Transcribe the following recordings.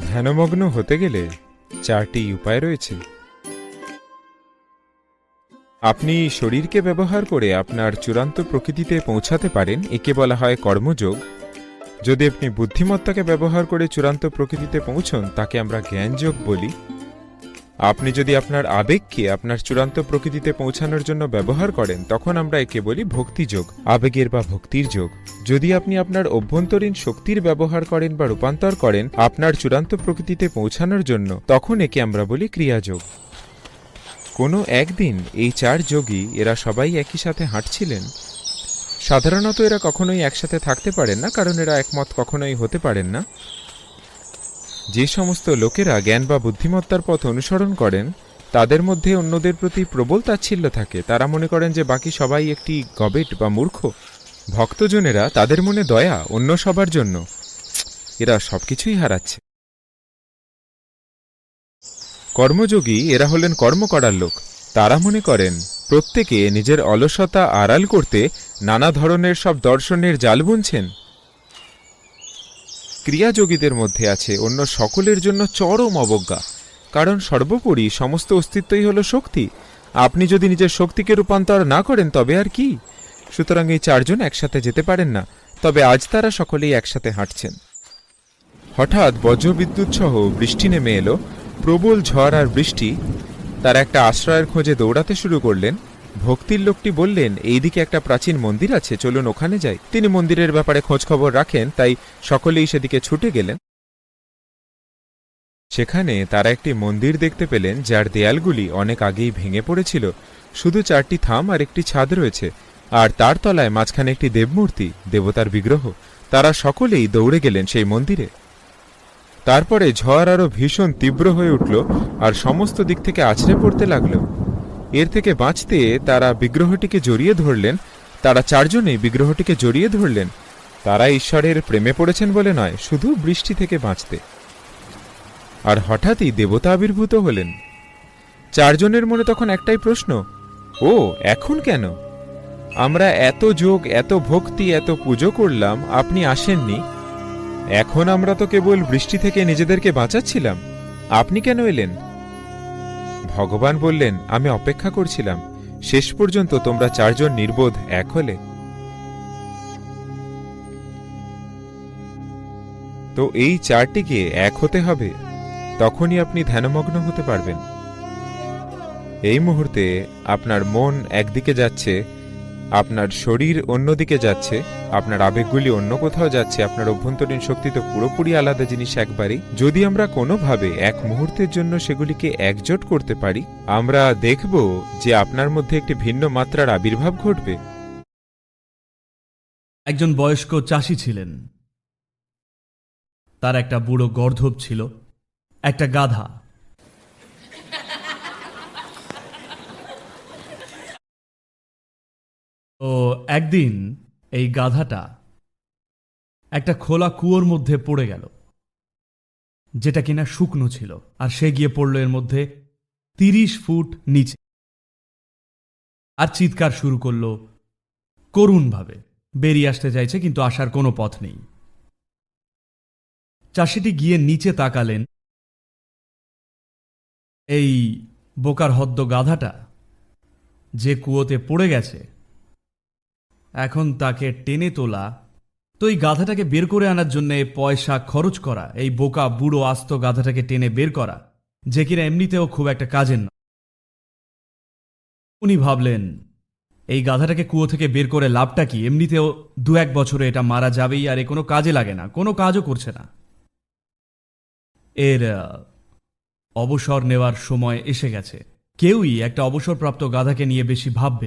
ধ্যানমগ্ন হতে গেলে চারটি উপায় রয়েছে। আপনি শরীরকে ব্যবহার করে আপনার চূড়ান্ত প্রকৃতিতে পৌঁছাতে পারেন, একে বলা হয় কর্মযোগ। যদি আপনি বুদ্ধিমত্তাকে ব্যবহার করে চূড়ান্ত প্রকৃতিতে পৌঁছন, তাকে আমরা জ্ঞানযোগ বলি। আপনি যদি আপনার আবেগকে আপনার চূড়ান্ত প্রকৃতিতে পৌঁছানোর জন্য ব্যবহার করেন, তখন আমরা একে বলি ভক্তিযোগ, আবেগের বা ভক্তির যোগ। যদি আপনি আপনার অভ্যন্তরীণ শক্তির ব্যবহার করেন বা রূপান্তর করেন, আপনার চূড়ান্ত প্রকৃতিতে পৌঁছানোর জন্য, তখন একে আমরা বলি ক্রিয়াযোগ। কোনো একদিন এই চার যোগী এরা সবাই একই সাথে হাঁটছিলেন। সাধারণত এরা কখনোই একসাথে থাকতে পারেন না, কারণ এরা একমত কখনোই হতে পারেন না। যে সমস্ত লোকেরা জ্ঞান বা বুদ্ধিমত্তার পথ অনুসরণ করেন, তাদের মধ্যে অন্যদের প্রতি প্রবল তাচ্ছিল্য থাকে। তারা মনে করেন যে বাকি সবাই একটি গবেট বা মূর্খ। ভক্তজনেরা তাদের মনে দয়া, অন্য সবার জন্য। এরা সবকিছুই হারাচ্ছে। কর্মযোগী, এরা হলেন কর্ম করার লোক। তারা মনে করেন, প্রত্যেকে নিজের অলসতা আড়াল করতে নানা ধরনের সব দর্শনের জাল বুনছেন। ক্রিয়াযোগীদের মধ্যে আছে অন্য সকলের জন্য চরম অবজ্ঞা। কারণ সর্বোপরি সমস্ত অস্তিত্বই হল শক্তি। আপনি যদি নিজের শক্তিকে রূপান্তর না করেন, তবে আর কি? সুতরাং এই চারজন একসাথে যেতে পারেন না, তবে আজ তারা সকলেই একসাথে হাঁটছেন। হঠাৎ বজ্রবিদ্যুৎ সহ বৃষ্টি নেমে এলো। প্রবল ঝড় আর বৃষ্টি। তারা একটা আশ্রয়ের খোঁজে দৌড়াতে শুরু করলেন। ভক্তির লোকটি বললেন, এইদিকে একটা প্রাচীন মন্দির আছে, চলুন ওখানে যাই। তিনি মন্দিরের ব্যাপারে খোঁজখবর রাখেন, তাই সকলেই সেদিকে ছুটে গেলেন। সেখানে তারা একটি মন্দির দেখতে পেলেন, যার দেয়ালগুলি অনেক আগেই ভেঙে পড়েছিল। শুধু চারটি থাম আর একটি ছাদ রয়েছে, আর তার তলায় মাঝখানে একটি দেবমূর্তি, দেবতার বিগ্রহ। তারা সকলেই দৌড়ে গেলেন সেই মন্দিরে। তারপরে ঝড় আরও ভীষণ তীব্র হয়ে উঠল, আর সমস্ত দিক থেকে আছড়ে পড়তে লাগল। এর থেকে বাঁচতে তারা বিগ্রহটিকে জড়িয়ে ধরলেন, তারা চারজনেই বিগ্রহটিকে জড়িয়ে ধরলেন। তারা ঈশ্বরের প্রেমে পড়েছেন বলে নয়, শুধু বৃষ্টি থেকে বাঁচতে। আর হঠাৎই দেবতা আবির্ভূত হলেন। চারজনের মনে তখন একটাই প্রশ্ন, ও, এখন কেন? আমরা এত যোগ, এত ভক্তি, এত পুজো করলাম, আপনি আসেননি। এখন আমরা তো কেবল বৃষ্টি থেকে নিজেদেরকে বাঁচাচ্ছিলাম। আপনি কেন এলেন? ভগবান বললেন, আমি অপেক্ষা করছিলাম। শেষ পর্যন্ত তোমরা চারজন নির্বোধ এক হলে। তো এই চারটিকে এক হতে হবে, তখনই আপনি ধ্যানমগ্ন হতে পারবেন। এই মুহূর্তে আপনার মন একদিকে যাচ্ছে আপনার শরীর অন্যদিকে যাচ্ছে, আপনার আবেগগুলি অন্য কোথাও যাচ্ছে, আপনার অভ্যন্তরীণ শক্তি তো পুরোপুরি আলাদা জিনিস একবারই। যদি আমরা কোনোভাবে এক মুহূর্তের জন্য সেগুলিকে একজোট করতে পারি, আমরা দেখব যে আপনার মধ্যে একটি ভিন্ন মাত্রার আবির্ভাব ঘটবে। একজন বয়স্ক চাষি ছিলেন। তার একটা বুড়ো গর্ধব ছিল, একটা গাধা। তো একদিন এই গাধাটা একটা খোলা কুয়োর মধ্যে পড়ে গেল, যেটা কিনা শুকনো ছিল, আর সে গিয়ে পড়ল এর মধ্যে তিরিশ ফুট নিচে। আর চিৎকার শুরু করল করুণভাবে, বেরিয়ে আসতে চাইছে, কিন্তু আসার কোনো পথ নেই। চাষিটি গিয়ে নিচে তাকালেন। এই বোকার হদ্দ গাধাটা যে কুয়োতে পড়ে গেছে এখন তাকে টেনে তোলা। তো এই গাধাটাকে বের করে আনার জন্য পয়সা খরচ করা, এই বোকা বুড়ো আস্ত গাধাটাকে টেনে বের করা, যে কিনা এমনিতেও খুব একটা কাজের না। উনি ভাবলেন, এই গাধাটাকে কুয়ো থেকে বের করে লাভটা কি? এমনিতেও দু এক বছরে এটা মারা যাবেই, আর এ কোনো কাজে লাগে না, কোনো কাজও করছে না। এর, অবসর নেওয়ার সময় এসে গেছে। কেউই একটা অবসরপ্রাপ্ত গাধাকে নিয়ে বেশি ভাববে।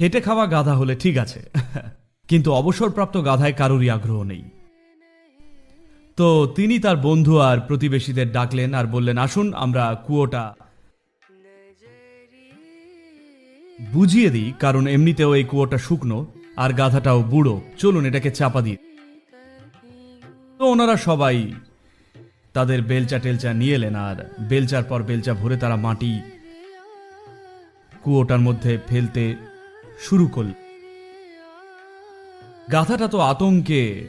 হেঁটে খাওয়া গাধা হলে ঠিক আছে, কিন্তু অবসরপ্রাপ্ত গাধায় কারোরই আগ্রহ নেই। তো তিনি তার বন্ধু আর প্রতিবেশীদের ডাকলেন আর বললেন, আসুন, আমরা কুয়োটা বুঝিয়ে দিই, কারণ এমনিতেও এই কুয়োটা শুকনো আর গাধাটাও বুড়ো। চলুন, এটাকে চাপা দিই। তো ওনারা সবাই তাদের বেলচা টেলচা নিয়ে এলেন আর বেলচার পর বেলচা ভরে তারা মাটি কুয়োটার মধ্যে ফেলতে শুরু করল। গাথাটা তো আতঙ্কে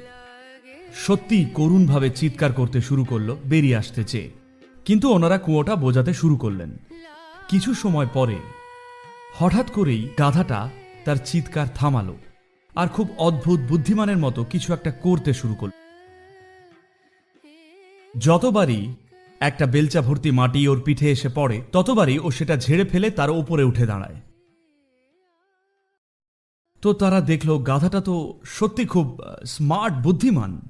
সত্যি করুণভাবে চিৎকার করতে শুরু করল, বেরিয়ে আসতে চেয়ে। কিন্তু ওনারা কুয়োটা বোঝাতে শুরু করলেন। কিছু সময় পরে হঠাৎ করেই গাধাটা তার চিৎকার থামালো আর খুব অদ্ভুত বুদ্ধিমানের মতো কিছু একটা করতে শুরু করল। যতবারই একটা বেলচা ভর্তি মাটি ওর পিঠে এসে পড়ে, ততবারই ও সেটা ঝেড়ে ফেলে তার ওপরে উঠে দাঁড়ায়। তো তারা দেখল গাধাটা তো সত্যি খুব স্মার্ট বুদ্ধিমান।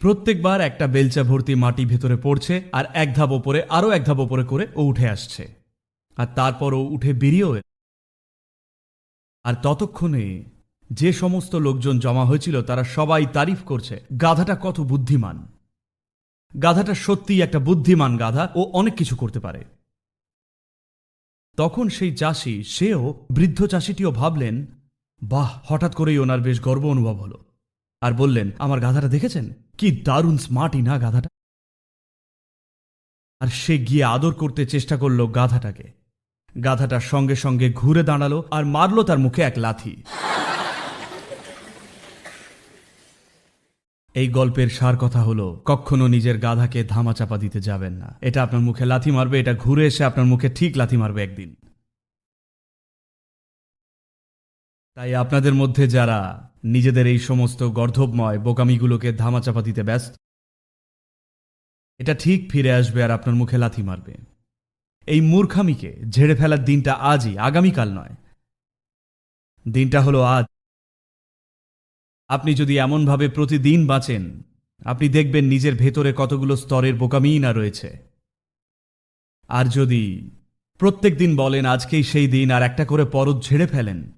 প্রত্যেকবার একটা বেলচা ভর্তি মাটি ভেতরে পড়ছে আর এক ধাপ ওপরে, আরও এক ধাপ ওপরে করে ও উঠে আসছে। আর তারপর ও উঠে বেরিয়েও আর ততক্ষণে যে সমস্ত লোকজন জমা হয়েছিল, তারা সবাই তারিফ করছে, গাধাটা কত বুদ্ধিমান। গাধাটা সত্যিই একটা বুদ্ধিমান গাধা, ও অনেক কিছু করতে পারে। তখন সেই চাষি, সেও বৃদ্ধ চাষিটিও ভাবলেন, বাহ, হঠাৎ করেই ওনার বেশ গর্ব অনুভব হলো। আর বললেন, আমার গাধাটা দেখেছেন? কি দারুণ স্মার্টই না গাধাটা? আর সে গিয়ে আদর করতে চেষ্টা করল গাধাটাকে। গাধাটার সঙ্গে সঙ্গে ঘুরে দাঁড়াল আর মারল তার মুখে এক লাথি। এই গল্পের সার কথা হলো, কখনো নিজের গাধাকে ধামাচাপা দিতে যাবেন না। এটা আপনার মুখে লাথি মারবে, এটা ঘুরে এসে আপনার মুখে ঠিক লাথি মারবে একদিন। তাই আপনাদের মধ্যে যারা নিজেদের এই সমস্ত গর্ধবময় বোকামিগুলোকে ধামাচাপা দিতে ব্যস্ত, এটা ঠিক ফিরে আসবে আর আপনার মুখে লাথি মারবে। এই মূর্খামিকে ঝেড়ে ফেলার দিনটা আজই, আগামীকাল নয়। দিনটা হলো আজ। আপনি যদি এমনভাবে প্রতিদিন বাঁচেন আপনি দেখবেন নিজের ভেতরে কতগুলো স্তরের বোকামিই না রয়েছে। আর যদি প্রত্যেক দিন বলেন আজকেই সেই দিন আর একটা করে পরত ঝেড়ে ফেলেন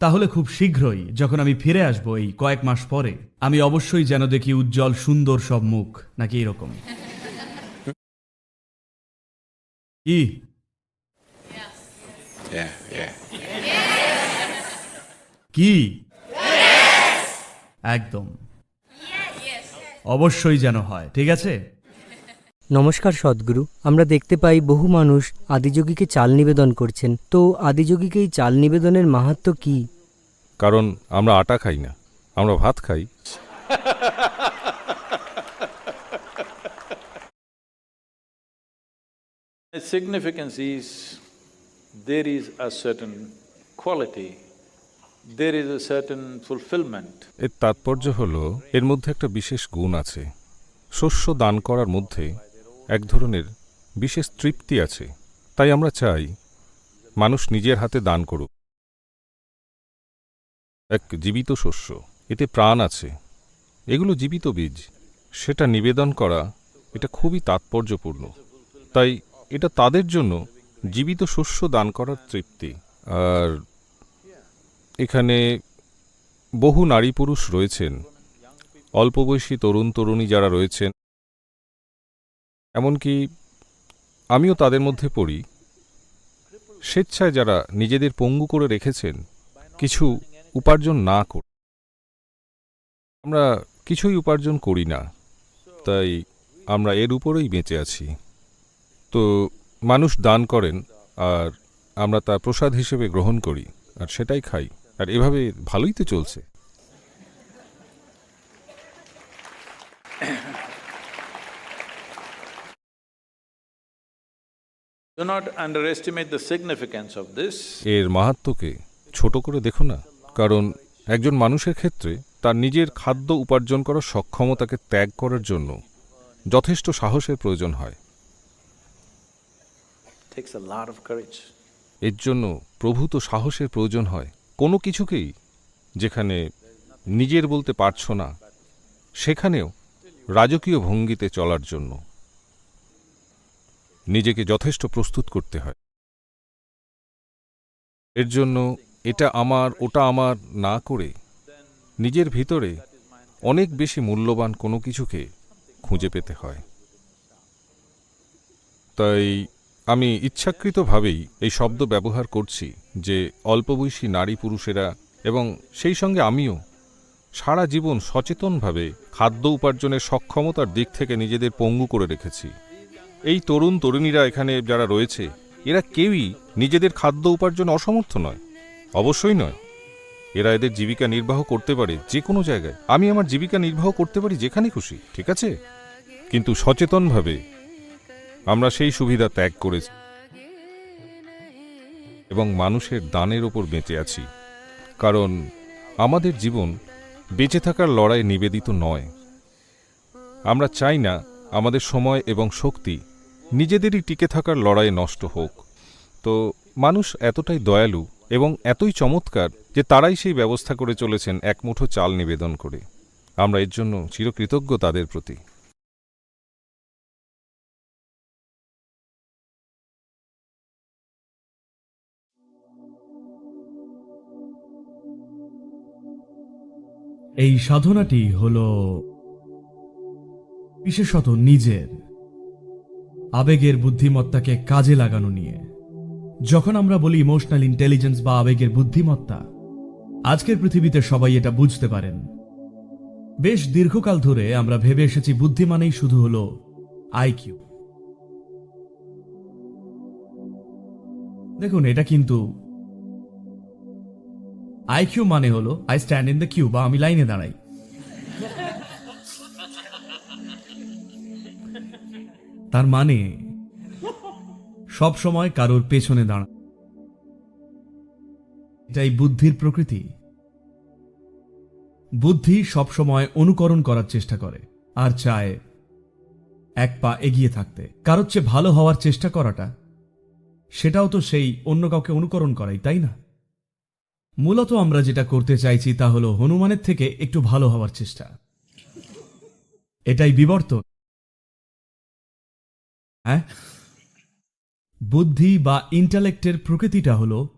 তাহলে খুব শীঘ্রই যখন আমি ফিরে আসব এই কয়েক মাস পরে আমি অবশ্যই যেন দেখি উজ্জ্বল সুন্দর সব মুখ নাকি এরকম। yeah. কি? একদম। অবশ্যই যেন হয় ঠিক আছে? নমস্কার সদ্গুরু আমরা দেখতে পাই বহু মানুষ আদিযোগীকে চাল নিবেদন করছেন। তো আদিযোগীকে এই চাল নিবেদনের মাহাত্ম্য কি? কারণ আমরা আটা খাই না আমরা ভাত খাই। Significance is there is a certain quality, there is a certain fulfillment. এর তাৎপর্য হল, এর মধ্যে একটা বিশেষ গুণ আছে। শস্য দান করার মধ্যে এক ধরনের বিশেষ তৃপ্তি আছে। তাই আমরা চাই, মানুষ নিজের হাতে দান করুক। এক জীবিত শস্য, এতে প্রাণ আছে। এগুলো জীবিত বীজ। সেটা নিবেদন করা, এটা খুবই তাৎপর্যপূর্ণ। তাই এটা তাদের জন্য জীবিত শস্য দান করার তৃপ্তি। আর এখানে বহু নারী পুরুষ রয়েছেন। অল্প বয়সী তরুণ তরুণী যারা রয়েছেন। এমনকি আমিও তাদের মধ্যে পড়ি। স্বেচ্ছায় যারা নিজেদের পঙ্গু করে রেখেছেন, কিছু উপার্জন না করে আমরা কিছুই উপার্জন করি না, তাই আমরা এর উপরেই বেঁচে আছি। তো মানুষ দান করেন, আর আমরা তা প্রসাদ হিসেবে গ্রহণ করি, আর সেটাই খাই। আর এভাবে ভালোই তো চলছে. এর মাহাত্ম্যকে ছোট করে দেখো না কারণ একজন মানুষের ক্ষেত্রে তার নিজের খাদ্য উপার্জন করার সক্ষমতাকে ত্যাগ করার জন্য যথেষ্ট সাহসের প্রয়োজন হয়. এর জন্য প্রভূত সাহসের প্রয়োজন হয় কোনো কিছুকেই যেখানে নিজের বলতে পারছ না? সেখানেও রাজকীয় ভঙ্গিতে চলার জন্য নিজেকে যথেষ্ট প্রস্তুত করতে হয়। এর জন্য এটা আমার, ওটা আমার না করে নিজের ভিতরে অনেক বেশি মূল্যবান কোনো কিছুকে খুঁজে পেতে হয়। তাই আমি ইচ্ছাকৃতভাবেই এই শব্দ ব্যবহার করছি যে অল্পবয়সী নারী পুরুষেরা এবং সেই সঙ্গে আমিও সারা জীবন সচেতনভাবে খাদ্য উপার্জনের সক্ষমতার দিক থেকে নিজেদের পঙ্গু করে রেখেছি। এই তরুণ তরুণীরা এখানে যারা রয়েছে, এরা কেউই নিজেদের খাদ্য উপার্জন অসমর্থ নয়। অবশ্যই নয়। এরা এদের জীবিকা নির্বাহ করতে পারে যে কোনো জায়গায়। আমি আমার জীবিকা নির্বাহ করতে পারি যেখানে খুশি, ঠিক আছে? কিন্তু সচেতনভাবে আমরা সেই সুবিধা ত্যাগ করেছি এবং মানুষের দানের ওপর বেঁচে আছি। কারণ আমাদের জীবন বেঁচে থাকার লড়াই নিবেদিত নয়। আমরা চাই না আমাদের সময় এবং শক্তি নিজেদেরই টিকে থাকার লড়াইয়ে নষ্ট হোক। তো মানুষ এতটাই দয়ালু এবং এতই চমৎকার যে তারাই সেই ব্যবস্থা করে চলেছেন এক মুঠো চাল নিবেদন করে। আমরা এর জন্য চিরকৃতজ্ঞ তাদের প্রতি। এই সাধনাটি হল বিশেষত নিজের আবেগের বুদ্ধিমত্তাকে কাজে লাগানো নিয়ে। যখন আমরা বলি ইমোশনাল ইন্টেলিজেন্স বা আবেগের বুদ্ধিমত্তা, আজকের পৃথিবীতে সবাই এটা বুঝতে পারেন। বেশ দীর্ঘকাল ধরে আমরা ভেবে এসেছি বুদ্ধি মানেই শুধু হল আইকিউ দেখুন, এটা কিন্তু আইকিউ মানে হলো I stand in the queue বা আমি লাইনে দাঁড়াই। তার মানে সব সময় কারোর পেছনে দাঁড়া। এটাই বুদ্ধির প্রকৃতি। বুদ্ধি সব সময় অনুকরণ করার চেষ্টা করে, আর চায় এক পা এগিয়ে থাকতে। কারোর চেয়ে ভালো হওয়ার চেষ্টা করাটা, সেটাও তো সেই অন্য কাউকে অনুকরণ করাই, তাই না? মূলত আমরা যেটা করতে চাইছি তা হলো হনুমানের থেকে একটু ভালো হওয়ার চেষ্টা। এটাই বিবর্তন। হ্যাঁ? বুদ্ধি বা ইন্টালেক্টের প্রকৃতিটা হলো,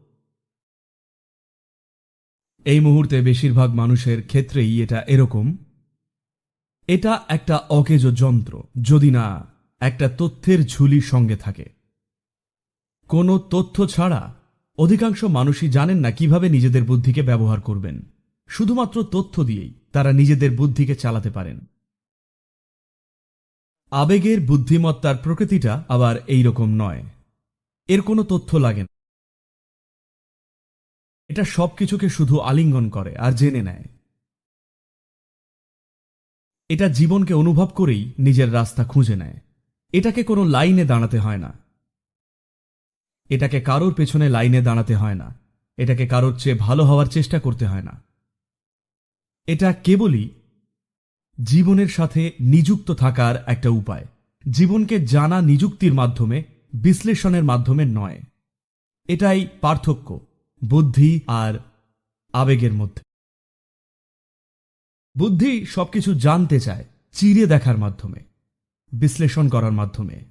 এই মুহূর্তে বেশিরভাগ মানুষের ক্ষেত্রেই এটা এরকম। এটা একটা অকেজ যন্ত্র, যদি না একটা তথ্যের ঝুলি সঙ্গে থাকে। কোনো তথ্য ছাড়া অধিকাংশ মানুষই জানেন না কীভাবে নিজেদের বুদ্ধিকে ব্যবহার করবেন। শুধুমাত্র তথ্য দিয়েই তারা নিজেদের বুদ্ধিকে চালাতে পারেন। আবেগের বুদ্ধিমত্তার প্রকৃতিটা আবার এই রকম নয়। এর কোনো তথ্য লাগে না। এটা সবকিছুকে শুধু আলিঙ্গন করে আর জেনে নেয়। এটা জীবনকে অনুভব করেই নিজের রাস্তা খুঁজে নেয়। এটাকে কোনো লাইনে দাঁড়াতে হয় না। এটাকে কারোর পেছনে লাইনে দাঁড়াতে হয় না। এটাকে কারোর চেয়ে ভালো হওয়ার চেষ্টা করতে হয় না। এটা কেবলই জীবনের সাথে নিযুক্ত থাকার একটা উপায়। জীবনকে জানা নিযুক্তির মাধ্যমে, বিশ্লেষণের মাধ্যমে নয়। এটাই পার্থক্য বুদ্ধি আর আবেগের মধ্যে। বুদ্ধি সবকিছু জানতে চায় চিরে দেখার মাধ্যমে, বিশ্লেষণ করার মাধ্যমে।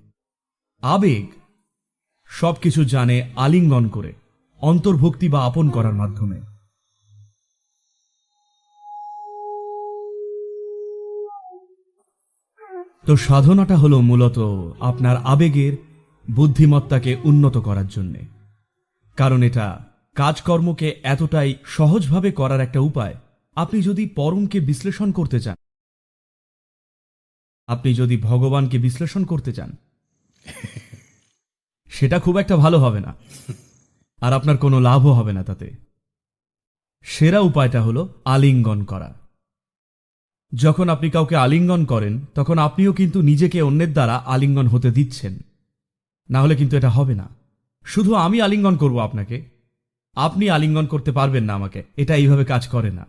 আবেগ সবকিছু জানে, আলিঙ্গন করে, অন্তর্ভুক্তি বা আপন করার মাধ্যমে। তো সাধনাটা হলো মূলত আপনার আবেগের বুদ্ধিমত্তাকে উন্নত করার জন্যে। কারণ এটা কাজকর্মকে এতটাই সহজভাবে করার একটা উপায়, আপনি যদি পরমকে বিশ্লেষণ করতে চান, আপনি যদি ভগবানকে বিশ্লেষণ করতে চান সেটা খুব একটা ভালো হবে না। আর আপনার কোনো লাভও হবে না তাতে। সেরা উপায়টা হলো আলিঙ্গন করা। যখন আপনি কাউকে আলিঙ্গন করেন, তখন আপনিও কিন্তু নিজেকে অন্যের দ্বারা আলিঙ্গন হতে দিচ্ছেন। না হলে কিন্তু এটা হবে না। শুধু আমি আলিঙ্গন করব আপনাকে। আপনি আলিঙ্গন করতে পারবেন না আমাকে। এটা এইভাবে কাজ করে না।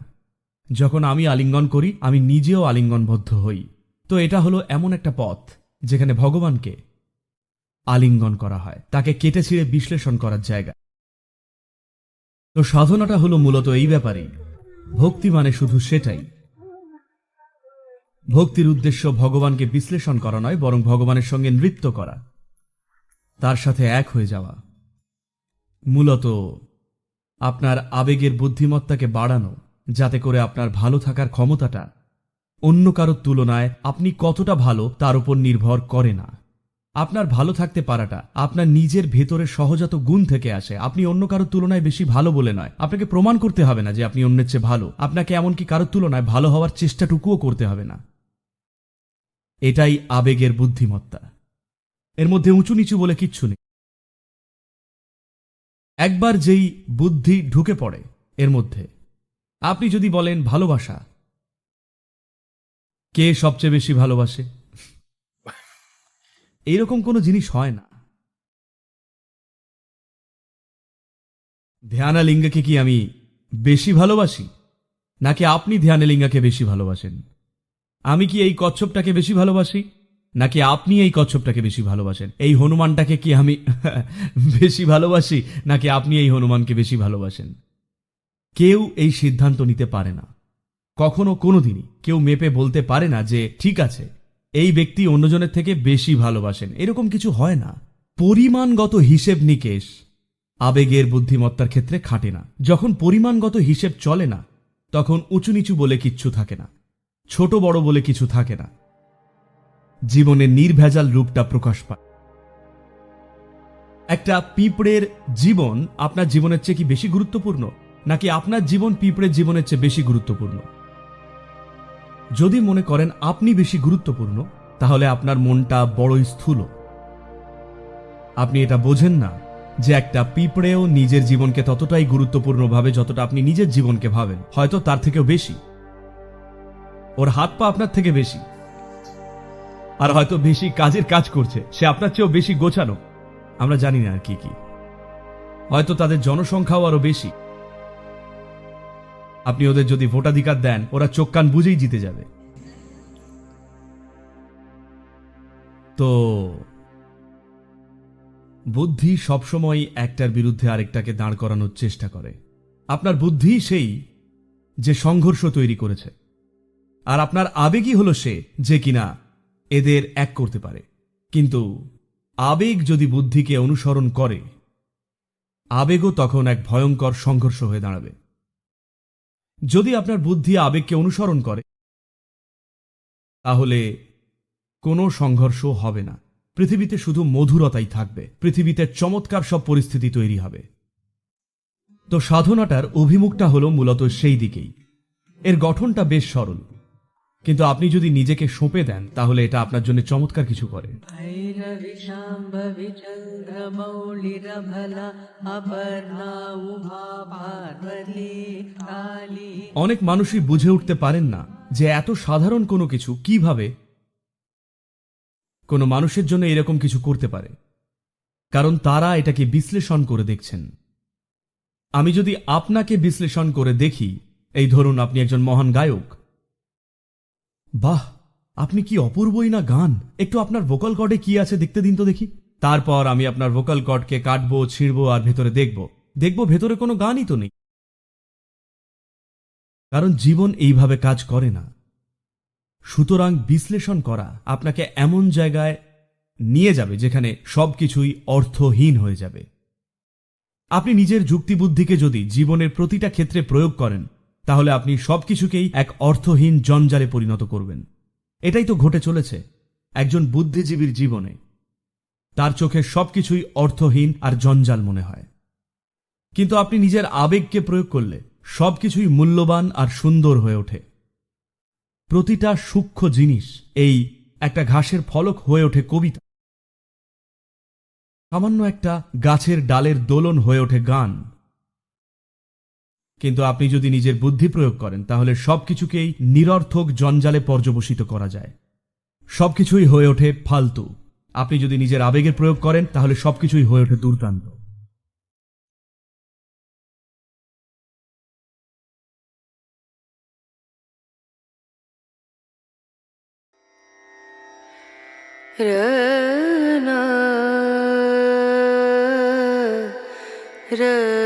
যখন আমি আলিঙ্গন করি, আমি নিজেও আলিঙ্গনবদ্ধ হই। তো এটা হলো এমন একটা পথ, যেখানে ভগবানকে আলিঙ্গন করা হয়। তাকে কেটে ছিঁড়ে বিশ্লেষণ করার জায়গা। তো সাধনাটা হলো মূলত এই ব্যাপারেই। ভক্তি মানে শুধু সেটাই। ভক্তির উদ্দেশ্য ভগবানকে বিশ্লেষণ করা নয়, বরং ভগবানের সঙ্গে নৃত্য করা। তার সাথে এক হয়ে যাওয়া। মূলত আপনার আবেগের বুদ্ধিমত্তাকে বাড়ানো, যাতে করে আপনার ভালো থাকার ক্ষমতাটা অন্য কারোর তুলনায় আপনি কতটা ভালো, তার উপর নির্ভর করে না। আপনার ভালো থাকতে পারাটা, আপনার নিজের ভেতরে সহজাত গুণ থেকে আসে। আপনি অন্য কারোর তুলনায় বেশি ভালো বলে নয়। আপনাকে প্রমাণ করতে হবে না যে আপনি অন্যের চেয়ে ভালো। আপনাকে এমনকি কারোর তুলনায় ভালো হওয়ার চেষ্টাটুকুও করতে হবে না। এটাই আবেগের বুদ্ধিমত্তা। এর মধ্যে উঁচু নিচু বলে কিচ্ছু নেই। একবার যেই বুদ্ধি ঢুকে পড়ে, এর মধ্যে আপনি যদি বলেন ভালোবাসা, কে সবচেয়ে বেশি ভালোবাসে? এইরকম কোনো জিনিস হয় না। ধ্যানালিঙ্গাকে কি আমি বেশি ভালোবাসি? নাকি আপনি ধ্যানালিঙ্গাকে বেশি ভালোবাসেন? আমি কি এই কচ্ছপটাকে বেশি ভালোবাসি? নাকি আপনি এই কচ্ছপটাকে বেশি ভালোবাসেন? এই হনুমানটাকে কি আমি বেশি ভালোবাসি? নাকি আপনি এই হনুমানকে বেশি ভালোবাসেন? কেউ এই সিদ্ধান্ত নিতে পারে না। কখনো কোনোদিনই কেউ মেপে বলতে পারে না যে, ঠিক আছে এই ব্যক্তি অন্যজনের থেকে বেশি ভালোবাসেন। এরকম কিছু হয় না। পরিমাণগত হিসেব নিকেশ আবেগের বুদ্ধিমত্তার ক্ষেত্রে খাটে না। যখন পরিমাণগত হিসেব চলে না, তখন উঁচু নিচু বলে কিচ্ছু থাকে না। ছোট বড় বলে কিছু থাকে না। জীবনের নির্ভেজাল রূপটা প্রকাশ পায়। একটা পিঁপড়ের জীবন আপনার জীবনের চেয়ে কি বেশি গুরুত্বপূর্ণ? নাকি আপনার জীবন পিঁপড়ের জীবনের চেয়ে বেশি গুরুত্বপূর্ণ? যদি মনে করেন আপনি বেশি গুরুত্বপূর্ণ, তাহলে আপনার মনটা বড়ই স্থূল। আপনি এটা বোঝেন না যে একটা পিঁপড়েও নিজের জীবনকে ততটাই গুরুত্বপূর্ণ ভাবে যতটা আপনি নিজের জীবনকে ভাবেন, হয়তো তার থেকেও বেশি। ওর হাত পা আপনার থেকে বেশি। আর হয়তো বেশি কাজের কাজ করছে, সে আপনার চেয়েও বেশি গোছানো। আমরা জানি না আর কি কি। হয়তো তাদের জনসংখ্যাও আরও বেশি। আপনি ওদের যদি ভোটাধিকার দেন, ওরা চোখ কান বুঝেই জিতে যাবে। তো, বুদ্ধি সবসময় একটার বিরুদ্ধে আরেকটাকে দাঁড় করানোর চেষ্টা করে। আপনার বুদ্ধি সেই যে সংঘর্ষ তৈরি করেছে। আর আপনার আবেগই হলো সে যে কিনা এদের এক করতে পারে। কিন্তু আবেগ যদি বুদ্ধিকে অনুসরণ করে, আবেগও তখন এক ভয়ঙ্কর সংঘর্ষ হয়ে দাঁড়াবে। যদি আপনার বুদ্ধি আবেগকে অনুসরণ করে, তাহলে কোনো সংঘর্ষ হবে না। পৃথিবীতে শুধু মধুরতাই থাকবে। পৃথিবীতে চমৎকার সব পরিস্থিতি তৈরি হবে। তো সাধনাটার অভিমুখটা হলো মূলত সেই দিকেই। এর গঠনটা বেশ সরল। কিন্তু আপনি যদি নিজেকে সঁপে দেন, তাহলে এটা আপনার জন্য চমৎকার কিছু করে। অনেক মানুষই বুঝে উঠতে পারেন না যে এত সাধারণ কোনো কিছু কীভাবে কোনো মানুষের জন্য এরকম কিছু করতে পারে। কারণ তারা এটাকে বিশ্লেষণ করে দেখছেন। আমি যদি আপনাকে বিশ্লেষণ করে দেখি, এই ধরুন আপনি একজন মহান গায়ক বাহ, আপনি কি অপূর্বই না গান? একটু আপনার ভোকাল কর্ডে কি আছে দেখতে দিন তো দেখি। তারপর আমি আপনার ভোকাল কর্ডকে কাটবো, ছিঁড়বো আর ভেতরে দেখব। দেখব ভেতরে কোনো গানই তো নেই। কারণ জীবন এইভাবে কাজ করে না। সুতরাং বিশ্লেষণ করা আপনাকে এমন জায়গায় নিয়ে যাবে যেখানে সবকিছুই অর্থহীন হয়ে যাবে। আপনি নিজের যুক্তিবুদ্ধিকে যদি জীবনের প্রতিটা ক্ষেত্রে প্রয়োগ করেন তাহলে আপনি সবকিছুকেই এক অর্থহীন জঞ্জালে পরিণত করবেন। এটাই তো ঘটে চলেছে একজন বুদ্ধিজীবীর জীবনে। তার চোখে সবকিছুই অর্থহীন আর জঞ্জাল মনে হয়। কিন্তু আপনি নিজের আবেগকে প্রয়োগ করলে সবকিছুই মূল্যবান আর সুন্দর হয়ে ওঠে। প্রতিটা সূক্ষ্ম জিনিস এই একটা ঘাসের ফলক হয়ে ওঠে কবিতা। সামান্য একটা গাছের ডালের দোলন হয়ে ওঠে গান। কিন্তু আপনি যদি নিজের বুদ্ধি প্রয়োগ করেন, তাহলে সবকিছুকেই নিরর্থক জঞ্জালে পর্যবসিত করা যায়। সবকিছুই হয়ে ওঠে ফালতু। আপনি যদি নিজের আবেগের প্রয়োগ করেন, তাহলে সবকিছুই হয়ে ওঠে দুর্দান্ত। रना